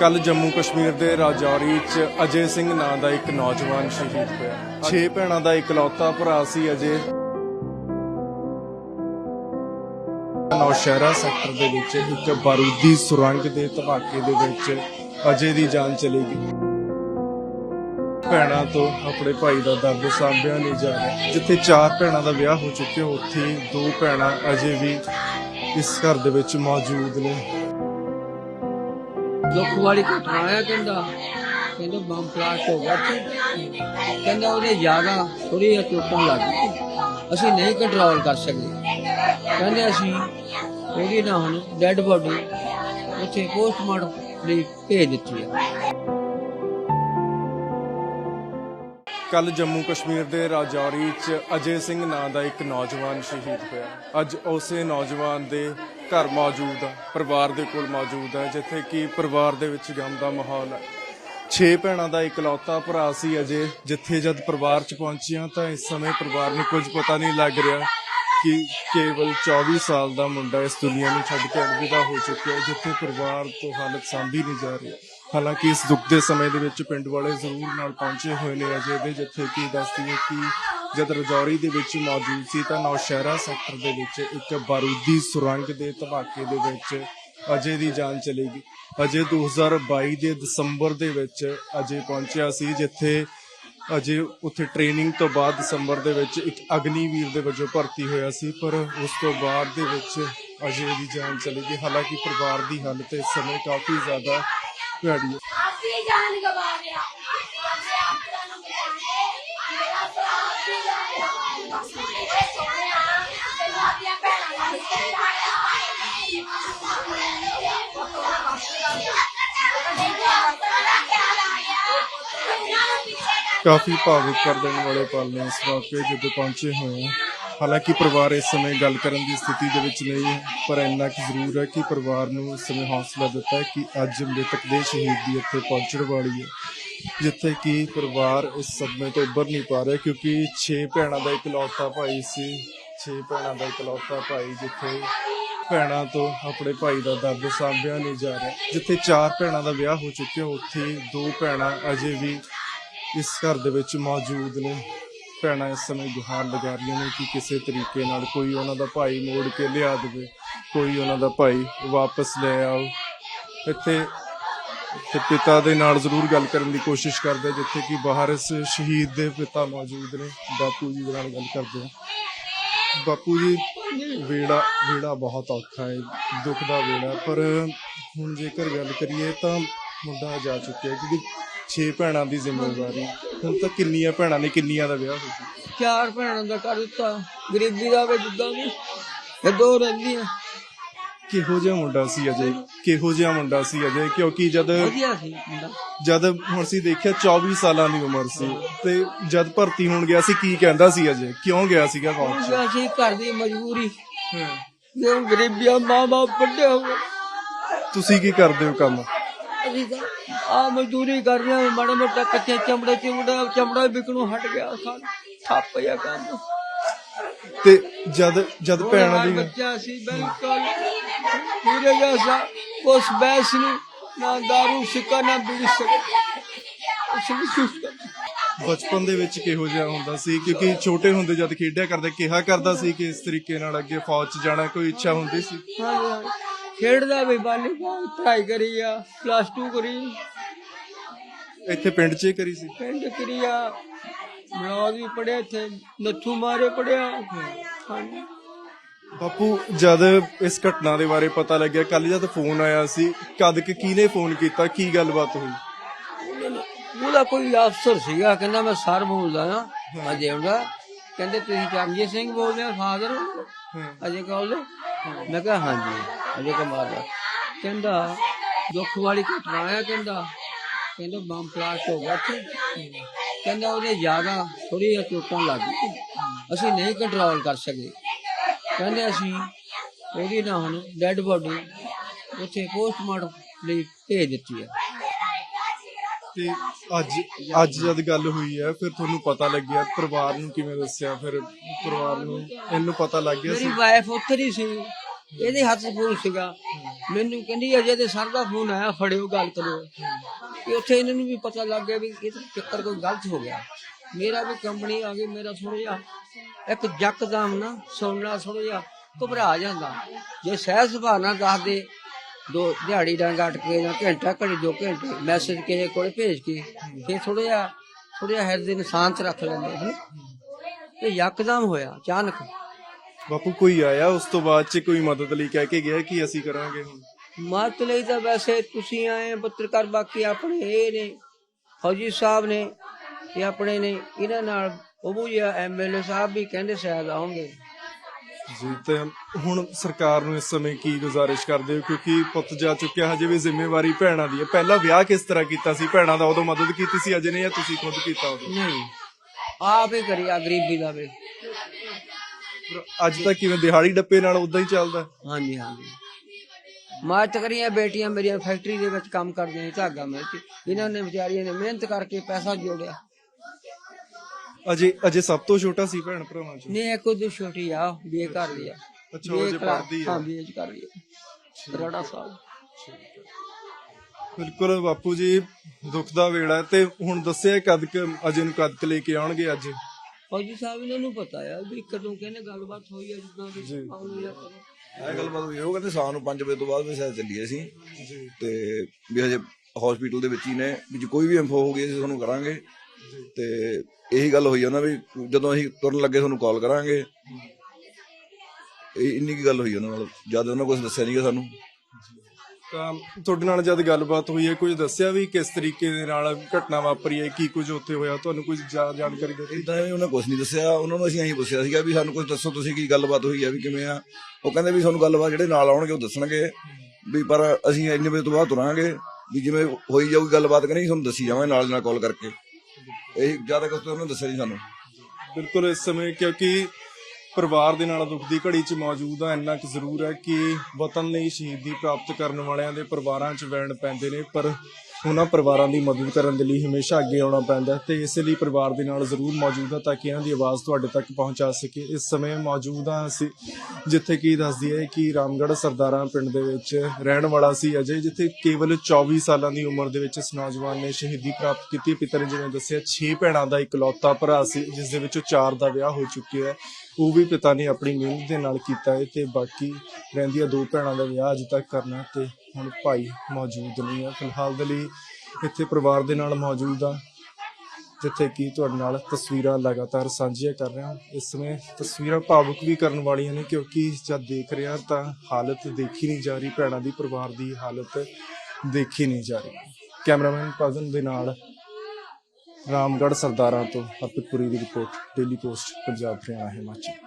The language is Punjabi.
ਕੱਲ ਜੰਮੂ ਕਸ਼ਮੀਰ ਦੇ ਰਾਜੌਰੀ 'ਚ ਅਜੇ ਸਿੰਘ ਨਾਂ ਦਾ ਇੱਕ ਨੌਜਵਾਨ ਸ਼ਹੀਦ ਹੋਇਆ। 6 ਭੈਣਾਂ ਦਾ ਇਕਲੌਤਾ ਭਰਾ ਸੀ ਅਜੇ। ਨੌਸ਼ਹਿਰਾ ਸੈਕਟਰ ਦੇ ਵਿੱਚ ਇੱਕ ਬਾਰੂਦੀ ਸੁਰੰਗ ਦੇ ਧਮਾਕੇ ਦੇ ਵਿੱਚ ਅਜੇ ਦੀ ਜਾਨ ਚਲੀ ਗਈ। ਭੈਣਾਂ ਤੋਂ ਆਪਣੇ ਭਾਈ ਦਾ ਦਰਦ ਸਾਂਭਿਆ ਨਹੀਂ ਜਾ ਰਿਹਾ। ਜਿੱਥੇ ਚਾਰ ਭੈਣਾਂ ਦਾ ਵਿਆਹ ਹੋ ਚੁੱਕਿਆ, ਉੱਥੇ ਦੋ ਭੈਣਾਂ ਅਜੇ ਵੀ ਇਸ ਘਰ ਦੇ ਵਿੱਚ ਮੌਜੂਦ ਨੇ। ਦੁੱਖ ਵਾਲੀ ਘਟਨਾ ਆ ਕਹਿੰਦਾ ਕਹਿੰਦਾ ਬੰਬ ਬਲਾਸਟ ਹੋ ਗਿਆ ਸੀ। ਕਹਿੰਦਾ ਉਹਦੇ ਜ਼ਿਆਦਾ ਥੋੜੀ ਜਿਹੀ ਲੱਗ ਗਈ ਅਸੀਂ ਨਹੀਂ ਕੰਟਰੋਲ ਕਰ ਸਕਦੇ ਕਹਿੰਦੇ ਅਸੀਂ, ਉਹਦੀ ਨਾ ਹੁਣ ਡੈੱਡ ਬੋਡੀ ਉੱਥੇ ਪੋਸਟਮਾਰਟਮ ਲਈ ਭੇਜ ਦਿੱਤੀ ਆ। ਕੱਲ ਜੰਮੂ ਕਸ਼ਮੀਰ ਦੇ ਰਾਜੌਰੀ 'ਚ ਅਜੇ ਸਿੰਘ ਨਾਂ ਦਾ ਇੱਕ ਨੌਜਵਾਨ ਸ਼ਹੀਦ ਹੋਇਆ। ਅੱਜ ਉਸੇ ਨੌਜਵਾਨ ਦੇ ਘਰ ਮੌਜੂਦ ਆ, ਪਰਿਵਾਰ ਦੇ ਕੋਲ ਮੌਜੂਦ ਹੈ ਜਿੱਥੇ ਕਿ ਪਰਿਵਾਰ ਦੇ ਵਿੱਚ ਗਮ ਦਾ ਮਾਹੌਲ ਹੈ 6 ਭੈਣਾਂ ਦਾ ਇਕਲੌਤਾ ਭਰਾ ਸੀ ਅਜੇ, ਜਿੱਥੇ ਜਦ ਪਰਿਵਾਰ 'ਚ ਪਹੁੰਚੀਆਂ ਤਾਂ ਇਸ ਸਮੇਂ ਪਰਿਵਾਰ ਨੂੰ ਕੁਝ ਪਤਾ ਨਹੀਂ ਲੱਗ ਰਿਹਾ ਕਿ ਕੇਵਲ 24 ਸਾਲ ਦਾ ਮੁੰਡਾ ਇਸ ਦੁਨੀਆ ਨੂੰ ਛੱਡ ਕੇ ਅਲਵਿਦਾ ਹੋ ਚੁੱਕਿਆ ਜਿੱਥੇ ਪਰਿਵਾਰ ਤੋਂ ਹਾਲਤ ਸਾਂਭੀ ਨਹੀਂ ਜਾ ਰਹੀ। ਹਾਲਾਂਕਿ ਇਸ ਦੁੱਖ ਦੇ ਸਮੇਂ ਦੇ ਵਿੱਚ ਪਿੰਡ ਵਾਲੇ ਜ਼ਰੂਰ ਨਾਲ ਪਹੁੰਚੇ ਹੋਏ ਨੇ ਅਜੇ ਦੇ ਜਿੱਥੇ ਕਿ ਦੱਸਦੀ ਹੈ ਕਿ ਜਦ ਰਜੌਰੀ ਦੇ ਵਿੱਚ ਮੌਜੂਦ ਸੀ ਤਾਂ ਨੌਸ਼ਹਿਰਾ ਸੈਕਟਰ ਦੇ ਵਿੱਚ ਇੱਕ ਬਾਰੂਦੀ ਸੁਰੰਗ ਦੇ ਧਮਾਕੇ ਦੇ ਵਿੱਚ ਅਜੇ ਦੀ ਜਾਨ ਚਲੀ ਗਈ। ਅਜੇ 2022 ਦੇ ਦਸੰਬਰ ਦੇ ਵਿੱਚ ਅਜੇ ਪਹੁੰਚਿਆ ਸੀ, ਜਿੱਥੇ ਅਜੇ ਉੱਥੇ ਟ੍ਰੇਨਿੰਗ ਤੋਂ ਬਾਅਦ ਦਸੰਬਰ ਦੇ ਵਿੱਚ ਇੱਕ ਅਗਨੀਵੀਰ ਦੇ ਵਜੋਂ ਭਰਤੀ ਹੋਇਆ ਸੀ, ਪਰ ਉਸ ਤੋਂ ਬਾਅਦ ਦੇ ਵਿੱਚ ਅਜੇ ਦੀ ਜਾਨ ਚਲੀ ਗਈ। ਹਾਲਾਂਕਿ ਪਰਿਵਾਰ ਦੀ ਹਾਲਤ ਇਸ ਸਮੇਂ ਕਾਫੀ ਜ਼ਿਆਦਾ ਭੈੜੀ ਹੈ। ਆਪਣੀ ਜਾਨ ਗਵਾ ਰਿਹਾ ਆਪਣੇ ਆਪ ਨੂੰ ਬਚਾਏ ਮੇਰਾ ਭਰਾ ਆਪਣੀ ਜਾਨ ਗਵਾ ਰਿਹਾ ਮੇਰੇ ਸੋਹਣਿਆ ਤੈਨੂੰ ਆਪਣੀਆਂ ਭੈਣਾਂ ਨਾਲ ਕਾਫੀ ਭਾਵੁਕ ਕਰ ਦੇਣ ਵਾਲੇ ਪਲ ਨੇ ਇਸ ਮੌਕੇ ਜਦੋਂ ਪਹੁੰਚੇ ਹੋਏ ਹਾਂ। ਹਾਲਾਂਕਿ ਪਰਿਵਾਰ ਇਸ ਸਮੇਂ ਗੱਲ ਕਰਨ ਦੀ ਸਥਿਤੀ ਦੇ ਵਿੱਚ ਨਹੀਂ ਹੈ, ਪਰ ਇੰਨਾ ਕੁ ਜ਼ਰੂਰ ਹੈ ਕਿ ਪਰਿਵਾਰ ਨੂੰ ਇਸ ਸਮੇਂ ਹੌਸਲਾ ਦਿੱਤਾ ਹੈ ਕਿ ਅੱਜ ਮ੍ਰਿਤਕ ਦੇ ਸ਼ਹੀਦ ਦੀ ਇੱਥੇ ਪਹੁੰਚਣ ਵਾਲੀ ਹੈ। ਜਿੱਥੇ ਕਿ ਪਰਿਵਾਰ ਇਸ ਸਦਮੇ ਤੋਂ ਉੱਭਰ ਨਹੀਂ ਪਾ ਰਿਹਾ ਕਿਉਂਕਿ 6 ਭੈਣਾਂ ਦਾ ਇਕਲੌਤਾ ਭਾਈ ਸੀ। 6 ਭੈਣਾਂ ਦਾ ਇਕਲੌਤਾ ਭਾਈ ਜਿੱਥੇ ਭੈਣਾਂ ਤੋਂ ਆਪਣੇ ਭਾਈ ਦਾ ਦਰਦ ਸਾਂਭਿਆ ਨਹੀਂ ਜਾ ਰਿਹਾ। ਜਿੱਥੇ ਚਾਰ ਭੈਣਾਂ ਦਾ ਵਿਆਹ ਹੋ ਚੁੱਕਿਆ, ਉੱਥੇ ਦੋ ਭੈਣਾਂ ਅਜੇ ਵੀ ਇਸ ਘਰ ਦੇ ਵਿੱਚ ਮੌਜੂਦ ਨੇ। ਭੈਣਾਂ ਇਸ ਸਮੇਂ ਗੁਹਾਰ ਲਗਾ ਰਹੀਆਂ ਨੇ ਕਿ ਕਿਸੇ ਤਰੀਕੇ ਨਾਲ ਕੋਈ ਉਹਨਾਂ ਦਾ ਭਾਈ ਮੋੜ ਕੇ ਲਿਆ ਦੇਵੇ, ਕੋਈ ਉਹਨਾਂ ਦਾ ਭਾਈ ਵਾਪਸ ਲੈ ਆਓ। ਇੱਥੇ ਤੇ ਪਿਤਾ ਦੇ ਨਾਲ ਜ਼ਰੂਰ ਗੱਲ ਕਰਨ ਦੀ ਕੋਸ਼ਿਸ਼ ਕਰਦੇ ਜਿੱਥੇ ਕਿ ਬਾਹਰ ਸ਼ਹੀਦ ਦੇ ਪਿਤਾ ਮੌਜੂਦ ਨੇ। ਬਾਪੂ ਜੀ ਦੇ ਨਾਲ ਗੱਲ ਕਰਦੇ ਹਾਂ। ਬਾਪੂ ਜੀ, ਵੇੜਾ ਵੇੜਾ ਬਹੁਤ ਔਖਾ ਹੈ, ਦੁੱਖ ਦਾ ਵੇੜਾ ਪਰ ਹੁਣ ਜੇਕਰ ਗੱਲ ਕਰੀਏ ਤਾਂ ਮੁੰਡਾ ਜਾ ਚੁੱਕਿਆ ਕਿਉਂਕਿ 6 ਭੈਣਾਂ ਦੀ ਜ਼ਿੰਮੇਵਾਰੀ ਹੁਣ ਤਾਂ ਕਿੰਨੀਆਂ ਭੈਣਾਂ ਨੇ, ਕਿੰਨੀਆਂ ਦਾ ਵਿਆਹ ਹੋ ਚੁੱਕਾ ਚਾਰ ਭੈਣਾਂ ਦਾ ਕਰ ਦਿੱਤਾ। ਗਰੀਬੀ ਦਾ ਵੀ ਜਿੱਦਾਂ ਵੀ, ਇਹ ਦੋ ਰਹਿੰਦੀਆਂ। ਕਿਹੋ ਜਿਹਾ ਮੁੰਡਾ ਸੀ ਅਜੇ? ਕਿਹੋ ਜਿਹਾ ਮੁੰਡਾ ਸੀ ਅਜੇ? ਕਿਉਂਕਿ ਜਦ ਵਧੀਆ ਸੀ ਮੁੰਡਾ। ਜਦ ਹੁਣ ਅਸੀਂ ਦੇਖਿਆ 24 ਸਾਲਾਂ ਦੀ ਉਮਰ ਸੀ ਤੇ ਜਦ ਭਰਤੀ ਹੋਣ ਗਿਆ ਸੀ ਕੀ ਕਹਿੰਦਾ ਸੀ ਅਜੇ? ਕਿਉਂ ਗਿਆ ਸੀਗਾ ਫੌਜ 'ਚ ਅਸੀਂ ਘਰ ਦੀ ਮਜਬੂਰੀ। ਹਾਂ। ਜੇ ਗਰੀਬੀਆਂ ਮਾਂ ਬਾਪ ਵੱਡੇ ਹੋ ਗਏ। ਤੁਸੀਂ ਕੀ ਕਰਦੇ ਹੋ ਕੰਮ? ਅਸੀਂ ਆ ਮਜ਼ਦੂਰੀ ਕਰ ਰਹੇ ਹਾਂ ਮਾੜਾ ਮੋਟਾ ਕੱਚੇ ਚਮੜੇ ਚਮੜਾ ਚਮੜਾ ਵਿਕਣੋਂ ਹਟ ਗਿਆ ਸਾਲ ਠੱਪ ਗਿਆ ਕੰਮ। ਤੇ ਜਦ ਜਦ ਭੈਣਾਂ ਦੀ ਬੱਚਾ ਸੀ ਬਿਲਕੁਲ ਪੂਰੇ ਜੈਸਾ ਉਸ ਬੈਸ ਨੂੰ ਨਾ ਦਾਰੂ ਸਿੱਕਾ ਨਾ ਬੀੜੀ ਸਿੱਕਾ ਬਚਪਨ ਦੇ ਵਿੱਚ ਕਿਹੋ ਜਿਹਾ ਹੁੰਦਾ ਸੀ? ਕਿਉਂਕਿ ਛੋਟੇ ਹੁੰਦੇ ਜਦ ਖੇਡਿਆ ਕਰਦੇ ਕਿਹਾ ਕਰਦਾ ਸੀ ਕਿ ਇਸ ਤਰੀਕੇ ਨਾਲ ਅੱਗੇ ਫੌਜ 'ਚ ਜਾਣਾ ਕੋਈ ਇੱਛਾ ਹੁੰਦੀ ਸੀ। ਖੇਡਦਾ ਵੀ ਵਾਲੀਬਾਲ ਪੜ੍ਹਾਈ ਕਰੀ ਆ ਪਲੱਸ 2 ਕਰੀ। ਇੱਥੇ ਪਿੰਡ 'ਚ ਹੀ ਕਰੀ ਸੀ? ਪਿੰਡ ਕਰੀ ਆ। ਬਲੌਗ ਵੀ ਪੜਿਆ ਇੱਥੇ ਨੱਥੂ ਮਾਰੇ ਪੜਿਆ ਹਾਂਜੀ। ਬਾਪੂ ਜਦ ਇਸ ਘਟਨਾ ਦੇ ਬਾਰੇ ਪਤਾ ਲੱਗਿਆ ਕੱਲ ਜਦ ਫੋਨ ਆਇਆ ਸੀ ਕਦ ਕਿ ਕਿਹਨੇ ਫੋਨ ਕੀਤਾ ਕੀ ਗੱਲਬਾਤ ਹੋਈ? ਉਹਦਾ ਕੋਈ ਅਫਸਰ ਸੀਗਾ ਕਹਿੰਦਾ ਮੈਂ ਸਰ ਬੋਲਦਾ ਹਾਂ ਅਜੇ ਉਹਦਾ ਕਹਿੰਦੇ ਤੁਸੀਂ ਚਰਨਜੀਤ ਸਿੰਘ ਬੋਲਦੇ ਆ ਫਾਦਰ? ਅਜੇ ਕੌਲ ਮੈਂ ਕਿਹਾ ਹਾਂਜੀ ਅਜੇ ਕੁਮਾਰ ਦਾ ਕਹਿੰਦਾ ਦੁੱਖ ਵਾਲੀ ਘਟਨਾ ਆ ਕਹਿੰਦਾ। ਕਹਿੰਦਾ ਬੰਬ ਬਲਾਸਟ ਹੋ ਗਿਆ ਸੀ ਕਹਿੰਦਾ ਉਹਦੇ ਜ਼ਿਆਦਾ ਥੋੜੀ ਜਿਹੀ ਚੋਟਾਂ ਲੱਗ ਗਈ ਅਸੀਂ ਨਹੀਂ ਕੰਟਰੋਲ ਕਰ ਸਕੇ। ਕਹਿੰਦੇ ਅਸੀਂ ਉਹਦੀ ਨਾ ਹੁਣ ਡੈੱਡ ਬੋਡੀ ਉੱਥੇ ਪੋਸਟਮਾਰਟਮ ਲਈ ਭੇਜ ਦਿੱਤੀ ਆ ਤੇ ਅੱਜ ਅੱਜ ਜਦ ਗੱਲ ਹੋਈ ਹੈ ਫਿਰ ਤੁਹਾਨੂੰ ਪਤਾ ਲੱਗਿਆ ਪਰਿਵਾਰ ਨੂੰ ਕਿਵੇਂ ਦੱਸਿਆ? ਫਿਰ ਪਰਿਵਾਰ ਨੂੰ ਇਹਨੂੰ ਪਤਾ ਲੱਗ ਗਿਆ ਸੀ? ਮੇਰੀ ਵਾਈਫ ਉੱਥੇ ਹੀ ਸੀ ਇਹਦੇ ਹੱਥ 'ਚ ਫੋਨ ਸੀਗਾ। ਮੈਨੂੰ ਕਹਿੰਦੀ ਅਜੇ ਤੇ ਸਰ ਦਾ ਫੋਨ ਆਇਆ ਫੜਿਓ ਗੱਲ ਕਰੋ। ਕਿ ਉੱਥੇ ਇਹਨਾਂ ਨੂੰ ਵੀ ਪਤਾ ਲੱਗ ਗਿਆ ਵੀ ਇਹ ਚੱਕਰ ਕੋਈ ਗਲਤ ਹੋ ਗਿਆ। ਮੇਰਾ ਵੀ ਕੰਪਨੀ ਆ ਗਈ ਮੇਰਾ ਥੋੜਾ ਜਿਹਾ ਇੱਕ ਜੱਕਦਮ ਨਾ ਸੁਣਨਾ ਥੋੜਾ ਜਿਹਾ ਘਬਰਾ ਜਾਂਦਾ। ਜੇ ਸਹਿਜ ਸੁਭਾਅ ਨਾਲ ਦੱਸਦੇ ਦੋ ਦਿਹਾੜੀ ਡੰਗ ਅਟ ਕੇ ਜਾਂ ਘੰਟਾ ਘੜੀ ਦੋ ਘੰਟੇ ਮੈਸੇਜ ਕਿਸੇ ਕੋਲ ਭੇਜ ਕੇ ਫਿਰ ਥੋੜਾ ਜਿਹਾ ਥੋੜਾ ਜਿਹਾ ਹਿਰਦੇ ਨੂੰ ਸ਼ਾਂਤ ਰੱਖ ਲੈਂਦੇ ਹਨ? ਤੇ ਯਕਦਮ ਹੋਇਆ ਅਚਾਨਕ। ਬਾਪੂ ਕੋਈ ਆਇਆ ਉਸ ਤੋਂ ਬਾਅਦ ਚ ਕੋਈ ਮਦਦ ਲਈ ਕਹਿ ਕੇ ਗਿਆ ਕਿ ਅਸੀਂ ਕਰਾਂਗੇ ਹੁਣ? ਮਤ ਲਈ ਤਾਂ ਵੈਸੇ ਤੁਸੀਂ ਆਏ ਪੱਤਰਕਾਰ ਬਾਕੀ ਆਪਣੇ ਇਹ ਨੇ ਫੌਜੀ ਸਾਹਿਬ ਨੇ ਇਹ ਆਪਣੇ ਨੇ ਇਹਨਾਂ ਨਾਲ ਉਹ ਜੀ ਐਮਐਲਏ ਸਾਹਿਬ ਵੀ ਕਹਿੰਦੇ ਸ਼ਾਇਦ ਆਉਣਗੇ ਜੀ ਤੇ ਹੁਣ ਸਰਕਾਰ ਨੂੰ ਇਸ ਸਮੇਂ ਕੀ ਗੁਜ਼ਾਰਿਸ਼ ਕਰਦੇ ਹੋ? ਕਿਉਂਕਿ ਪੁੱਤ ਜਾ ਚੁੱਕਿਆ ਹਜੇ ਵੀ ਜ਼ਿੰਮੇਵਾਰੀ ਭੈਣਾਂ ਦੀ ਹੈ। ਪਹਿਲਾਂ ਵਿਆਹ ਕਿਸ ਤਰ੍ਹਾਂ ਕੀਤਾ ਸੀ? ਭੈਣਾਂ ਦਾ ਉਦੋਂ ਮਦਦ ਕੀਤੀ ਸੀ ਅਜੇ ਨਹੀਂ ਜਾਂ ਤੁਸੀਂ ਖੁਦ ਕੀਤਾ ਉਦੋਂ? ਨਹੀਂ। ਆਪ ਹੀ ਕਰੀ ਆ ਗਰੀਬੀ ਦਾ ਵੇ। ਅੱਜ ਤੱਕ ਕਿਵੇਂ ਦਿਹਾੜੀ ਡੱਪੇ ਨਾਲ ਉਦਾਂ ਹੀ ਚੱਲਦਾ ਹਾਂਜੀ ਹਾਂਜੀ। ਮਾਂ ਤਕਰੀਆਂ ਬੇਟੀਆਂ ਮੇਰੀਆਂ ਫੈਕਟਰੀ ਦੇ ਵਿੱਚ ਕੰਮ ਕਰਦੀਆਂ ਧਾਗਾ ਮਿਲ ਕੇ। ਇਹਨਾਂ ਨੇ ਵਿਚਾਰੀਆਂ ਨੇ ਮਿਹਨਤ ਕਰਕੇ ਪੈਸਾ ਜੋੜਿਆ। ਅਜੇ ਅਜੇ ਸਭ ਤੋਂ ਛੋਟਾ ਸੀ ਭੈਣ ਭਰਾਵਾਂ ਚ? ਨੇ ਇੱਕ ਉਹਦੀ ਛੋਟੀ ਆ ਬੀਏ ਕਰ ਰਹੀ ਆ। ਅੱਛਾ, ਉਹ ਕਲਾ- ਪੜ੍ਹਦੀ ਆ। ਹਾਂ ਬੀਏ ਕਰ ਰਹੀ ਆ। ਰੜਾ ਸਾਹਿਬ ਬਿਲਕੁਲ ਬਾਪੂ ਜੀ ਦੁੱਖ ਦਾ ਵੇੜਾ ਹੈ। ਤੇ ਹੁਣ ਦੱਸਿਆ ਕਦ ਕਿ ਅਜੇ ਨੂੰ ਕਦ ਕੁ ਲੈ ਕੇ ਆਉਣਗੇ ਅੱਜ? ਫੌਜੀ ਸਾਹਿਬ ਇਹਨਾਂ ਨੂੰ ਪਤਾ ਆ ਵੀ ਕਦੋਂ ਕਹਿੰਦੇ ਗੱਲਬਾਤ ਹੋਈ ਆ ਜਿੱਦਾਂ ਵੀ ਆਉਣੀ ਆ। ਇਹ ਗੱਲਬਾਤ ਹੋਈ ਉਹ ਕਹਿੰਦੇ ਸ਼ਾਮ ਨੂੰ 5 ਵਜੇ ਤੋਂ ਬਾਅਦ ਵੀ ਸ਼ਾਇਦ ਚੱਲੀਏ ਅਸੀਂ। ਜੀ। ਤੇ ਵੀ ਹਜੇ ਹਸਪੀਟਲ ਦੇ ਵਿੱਚ ਹੀ ਨੇ ਵੀ ਜੇ ਕੋਈ ਵੀ ਇਨਫੋ ਹੋਊਗੀ ਅਸੀਂ ਤੁਹਾਨੂੰ ਕਰਾਂਗੇ। ਤੇ ਇਹੀ ਗੱਲ ਹੋਈ ਉਹਨਾਂ ਵੀ ਜਦੋਂ ਅਸੀਂ ਤੁਰਨ ਲੱਗੇ ਤੁਹਾਨੂੰ ਕਾਲ ਕਰਾਂਗੇ। ਇਹ ਇੰਨੀ ਕੀ ਗੱਲ ਹੋਈ ਉਹਨਾਂ ਨਾਲ ਜਦ ਉਹਨਾਂ ਕੁਝ ਦੱਸਿਆ ਨਹੀਂਗਾ ਸਾਨੂੰ। ਤਾਂ ਤੁਹਾਡੇ ਨਾਲ ਜਦ ਗੱਲਬਾਤ ਹੋਈ ਹੈ ਕੁਝ ਦੱਸਿਆ ਵੀ ਕਿਸ ਤਰੀਕੇ ਦੇ ਨਾਲ ਘਟਨਾ ਵਾਪਰੀ ਹੈ ਕੀ ਕੁਝ ਉੱਥੇ ਹੋਇਆ ਤੁਹਾਨੂੰ ਕੁਝ ਜਾਣਕਾਰੀ ਦਿੱਤੀ? ਇਦਾਂ ਹੀ ਉਹਨਾਂ ਕੁਝ ਨਹੀਂ ਦੱਸਿਆ ਉਹਨਾਂ ਨੂੰ ਅਸੀਂ ਇਹੀ ਪੁੱਛਿਆ ਸੀਗਾ ਵੀ ਸਾਨੂੰ ਕੁਝ ਦੱਸੋ ਤੁਸੀਂ ਕੀ ਗੱਲਬਾਤ ਹੋਈ ਆ ਵੀ ਕਿਵੇਂ ਆ? ਉਹ ਕਹਿੰਦੇ ਵੀ ਤੁਹਾਨੂੰ ਗੱਲਬਾਤ ਜਿਹੜੇ ਨਾਲ ਆਉਣਗੇ ਉਹ ਦੱਸਣਗੇ। ਵੀ ਪਰ ਅਸੀਂ ਇੰਨੇ ਵਜੇ ਤੋਂ ਬਾਅਦ ਤੁਰਾਂਗੇ ਵੀ ਜਿਵੇਂ ਹੋਈ ਜਾਊਗੀ ਗੱਲਬਾਤ ਕਰੀ ਤੁਹਾਨੂੰ ਦੱਸੀ ਜਾਵਾਂਗੇ ਨਾਲ ਨਾਲ ਕਾਲ ਕਰਕੇ। ਇਹ ਜ਼ਿਆਦਾ ਕੁਝ ਉਹਨਾਂ ਦੱਸਿਆ ਨਹੀਂ ਸਾਨੂੰ। ਬਿਲਕੁਲ ਇਸ ਸਮੇਂ ਕਿਉਂਕਿ ਪਰਿਵਾਰ ਦੇ ਨਾਲ ਦੁੱਖ ਦੀ ਘੜੀ 'ਚ ਮੌਜੂਦ ਆ, ਇੰਨਾ ਕੁ ਜ਼ਰੂਰ ਹੈ ਕਿ ਵਤਨ ਲਈ ਸ਼ਹੀਦੀ ਪ੍ਰਾਪਤ ਕਰਨ ਵਾਲਿਆਂ ਦੇ ਪਰਿਵਾਰਾਂ 'ਚ ਵੈਣ ਪੈਂਦੇ ਨੇ, ਪਰ ਉਹਨਾਂ ਪਰਿਵਾਰਾਂ ਦੀ ਮਦਦ ਕਰਨ ਦੇ ਲਈ ਹਮੇਸ਼ਾ ਅੱਗੇ ਆਉਣਾ ਪੈਂਦਾ ਹੈ ਤੇ ਇਸੇ ਲਈ ਪਰਿਵਾਰ ਦੇ ਨਾਲ ਜ਼ਰੂਰ ਮੌਜੂਦ ਹਾਂ ਤਾਂ ਕਿ ਇਹਨਾਂ ਦੀ ਆਵਾਜ਼ ਤੁਹਾਡੇ ਤੱਕ ਪਹੁੰਚਾ ਸਕੇ। ਇਸ ਸਮੇਂ ਮੌਜੂਦ ਹਾਂ ਅਸੀਂ, ਜਿੱਥੇ ਕੀ ਦੱਸਦੀ ਹੈ ਕਿ ਰਾਮਗੜ੍ਹ ਸਰਦਾਰਾਂ ਪਿੰਡ ਦੇ ਵਿੱਚ ਰਹਿਣ ਵਾਲਾ ਸੀ ਅਜੇ, ਜਿੱਥੇ ਕੇਵਲ 24 ਸਾਲਾਂ ਦੀ ਉਮਰ ਦੇ ਵਿੱਚ ਇਸ ਨੌਜਵਾਨ ਨੇ ਸ਼ਹੀਦੀ ਪ੍ਰਾਪਤ ਕੀਤੀ। ਪਿਤਾ ਨੇ ਜਿਵੇਂ ਦੱਸਿਆ 6 ਭੈਣਾਂ ਦਾ ਇਕਲੌਤਾ ਭਰਾ ਸੀ, ਜਿਸ ਦੇ ਵਿੱਚੋਂ 4 ਦਾ ਵਿਆਹ ਹੋ ਚੁੱਕਿਆ ਹੈ। ਉਹ ਵੀ ਪਿਤਾ ਨੇ ਆਪਣੀ ਮਿਹਨਤ ਦੇ ਨਾਲ ਕੀਤਾ ਹੈ ਤੇ ਬਾਕੀ ਰਹਿੰਦੀਆਂ ਦੋ ਭੈਣਾਂ ਦਾ ਵਿਆਹ ਅਜੇ ਤੱਕ ਕਰਨਾ ਤੇ ਹੁਣ ਭਾਈ ਮੌਜੂਦ ਨਹੀਂ ਹੈ ਫਿਲਹਾਲ ਦੇ ਲਈ ਇੱਥੇ ਪਰਿਵਾਰ ਦੇ ਨਾਲ ਮੌਜੂਦ ਆ। ਜਿੱਥੇ ਕਿ ਤੁਹਾਡੇ ਨਾਲ ਤਸਵੀਰਾਂ ਲਗਾਤਾਰ ਸਾਂਝੀਆਂ ਕਰ ਰਿਹਾ ਹਾਂ। ਇਸ ਸਮੇਂ ਤਸਵੀਰਾਂ ਭਾਵੁਕ ਵੀ ਕਰਨ ਵਾਲੀਆਂ ਨੇ ਕਿਉਂਕਿ ਜਦ ਦੇਖ ਰਿਹਾ ਤਾਂ ਹਾਲਤ ਦੇਖੀ ਨਹੀਂ ਜਾ ਰਹੀ। ਭੈਣਾਂ ਦੀ, ਪਰਿਵਾਰ ਦੀ ਹਾਲਤ ਦੇਖੀ ਨਹੀਂ ਜਾ ਰਹੀ। ਕੈਮਰਾਮੈਨ ਪਜ਼ਨ ਦੇ ਨਾਲ ਰਾਮਗੜ੍ਹ ਸਰਦਾਰਾਂ ਤੋਂ ਹਰਪ੍ਰੀਤ ਪੁਰੀ ਦੀ report. Daily Post, Punjab Haryana, Himachal.